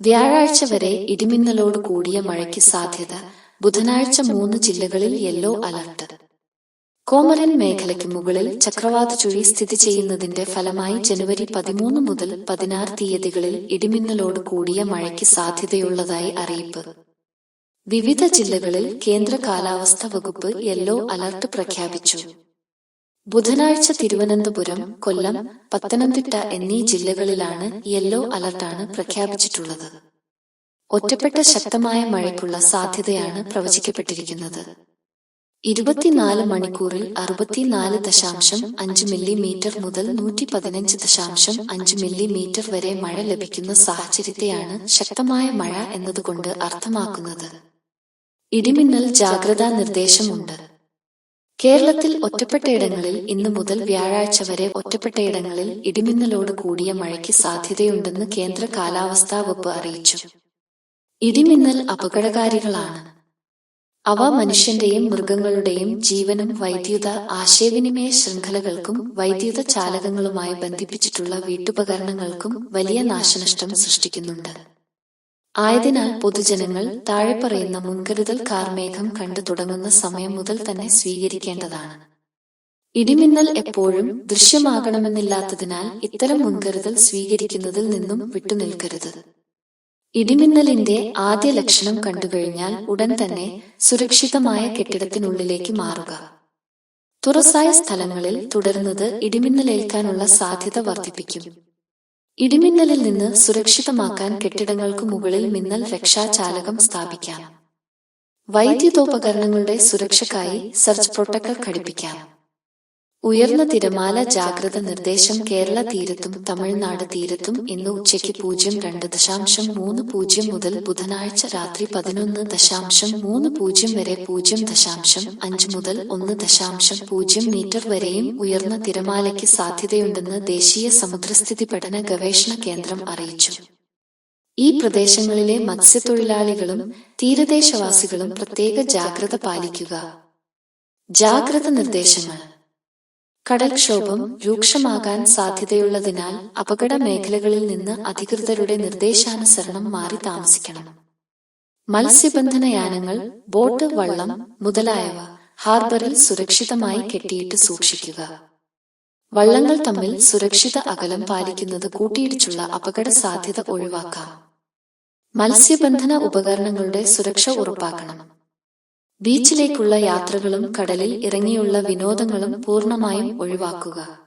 വ്യാഴാഴ്ച വരെ ഇടിമിന്നലോട് കൂടിയ മഴയ്ക്ക് സാധ്യത ബുധനാഴ്ച മൂന്ന് ജില്ലകളിൽ യെല്ലോ അലർട്ട്. കോമരൻ മേഖലയ്ക്ക് മുകളിൽ ചക്രവാത ചുഴി സ്ഥിതി ചെയ്യുന്നതിന്റെ ഫലമായി ജനുവരി പതിമൂന്ന് മുതൽ പതിനാറ് തീയതികളിൽ ഇടിമിന്നലോട് കൂടിയ മഴയ്ക്ക് സാധ്യതയുള്ളതായി അറിയിപ്പ്. വിവിധ ജില്ലകളിൽ കേന്ദ്ര കാലാവസ്ഥ വകുപ്പ് യെല്ലോ അലർട്ട് പ്രഖ്യാപിച്ചു. ബുധനാഴ്ച തിരുവനന്തപുരം കൊല്ലം പത്തനംതിട്ട എന്നീ ജില്ലകളിലാണ് യെല്ലോ അലർട്ടാണ് പ്രഖ്യാപിച്ചിട്ടുള്ളത്. ഒറ്റപ്പെട്ട ശക്തമായ മഴയ്ക്കുള്ള സാധ്യതയാണ് പ്രവചിക്കപ്പെട്ടിരിക്കുന്നത്. ഇരുപത്തിനാല് മണിക്കൂറിൽ അറുപത്തിനാല് ദശാംശം അഞ്ച് മില്ലിമീറ്റർ മുതൽ നൂറ്റി പതിനഞ്ച് ദശാംശം അഞ്ച് മില്ലിമീറ്റർ വരെ മഴ ലഭിക്കുന്ന സാഹചര്യത്തെയാണ് ശക്തമായ മഴ എന്നതുകൊണ്ട് അർത്ഥമാക്കുന്നത്. ഇടിമിന്നൽ ജാഗ്രതാ നിർദ്ദേശമുണ്ട്. കേരളത്തിൽ ഒറ്റപ്പെട്ടയിടങ്ങളിൽ ഇന്നു മുതൽ വ്യാഴാഴ്ച വരെ ഒറ്റപ്പെട്ടയിടങ്ങളിൽ ഇടിമിന്നലോട് കൂടിയ മഴയ്ക്ക് സാധ്യതയുണ്ടെന്ന് കേന്ദ്ര കാലാവസ്ഥാ വകുപ്പ് അറിയിച്ചു. ഇടിമിന്നൽ അപകടകാരികളാണ്. അവ മനുഷ്യന്റെയും മൃഗങ്ങളുടെയും ജീവനും വൈദ്യുത ആശയവിനിമയ ശൃംഖലകൾക്കും വൈദ്യുത ചാലകങ്ങളുമായി ബന്ധിപ്പിച്ചിട്ടുള്ള വീട്ടുപകരണങ്ങൾക്കും വലിയ നാശനഷ്ടം സൃഷ്ടിക്കുന്നുണ്ട്. ആയതിനാൽ പൊതുജനങ്ങൾ താഴെ പറയുന്ന മുൻകരുതൽ കാർമേഘം കണ്ടു തുടങ്ങുന്ന സമയം മുതൽ തന്നെ സ്വീകരിക്കേണ്ടതാണ്. ഇടിമിന്നൽ എപ്പോഴും ദൃശ്യമാകണമെന്നില്ലാത്തതിനാൽ ഇത്തരം മുൻകരുതൽ സ്വീകരിക്കുന്നതിൽ നിന്നും വിട്ടുനിൽക്കരുത് ഇടിമിന്നലിന്റെ ആദ്യ ലക്ഷണം കണ്ടുകഴിഞ്ഞാൽ ഉടൻ തന്നെ സുരക്ഷിതമായ കെട്ടിടത്തിനുള്ളിലേക്ക് മാറുക. തുറസായ സ്ഥലങ്ങളിൽ തുടരുന്നത് ഇടിമിന്നലേൽക്കാനുള്ള സാധ്യത വർദ്ധിപ്പിക്കും. ഇടിമിന്നലിൽ നിന്ന് സുരക്ഷിതമാക്കാൻ കെട്ടിടങ്ങൾക്ക് മുകളിൽ മിന്നൽ രക്ഷാചാലകം സ്ഥാപിക്കാം. വൈദ്യുതോപകരണങ്ങളുടെ സുരക്ഷയ്ക്കായി സർച്ച് പ്രോട്ടോക്കോൾ ഘടിപ്പിക്കാം. ഉയർന്ന തിരമാല ജാഗ്രത നിർദ്ദേശം കേരള തീരത്തും തമിഴ്നാട് തീരത്തും ഇന്ന് ഉച്ചയ്ക്ക് പൂജ്യം രണ്ട് ദശാംശം മൂന്ന് പൂജ്യം മുതൽ ബുധനാഴ്ച രാത്രി പതിനൊന്ന് ദശാംശം മൂന്ന് പൂജ്യം വരെ പൂജ്യം ദശാംശം അഞ്ച് മുതൽ ഒന്ന് ദശാംശം പൂജ്യം മീറ്റർ വരെയും ഉയർന്ന തിരമാലയ്ക്ക് സാധ്യതയുണ്ടെന്ന് ദേശീയ സമുദ്രസ്ഥിതി പഠന ഗവേഷണ കേന്ദ്രം അറിയിച്ചു. ഈ പ്രദേശങ്ങളിലെ മത്സ്യത്തൊഴിലാളികളും തീരദേശവാസികളും പ്രത്യേക ജാഗ്രത പാലിക്കുക. ജാഗ്രത നിർദ്ദേശങ്ങൾ കടൽക്ഷോഭം രൂക്ഷമാകാൻ സാധ്യതയുള്ളതിനാൽ അപകട മേഖലകളിൽ നിന്ന് അധികൃതരുടെ നിർദ്ദേശാനുസരണം മാറി താമസിക്കണം. മത്സ്യബന്ധന യാനങ്ങൾ ബോട്ട് വള്ളം മുതലായവ ഹാർബറിൽ സുരക്ഷിതമായി കെട്ടിയിട്ട് സൂക്ഷിക്കുക. വള്ളങ്ങൾ തമ്മിൽ സുരക്ഷിത അകലം പാലിക്കുന്നത് കൂട്ടിയിടിച്ചുള്ള അപകട സാധ്യത ഒഴിവാക്കാം. മത്സ്യബന്ധന ഉപകരണങ്ങളുടെ സുരക്ഷ ഉറപ്പാക്കണം. ബീച്ചിലേക്കുള്ള യാത്രകളും കടലിൽ ഇറങ്ങിയുള്ള വിനോദങ്ങളും പൂർണമായും ഒഴിവാക്കുക.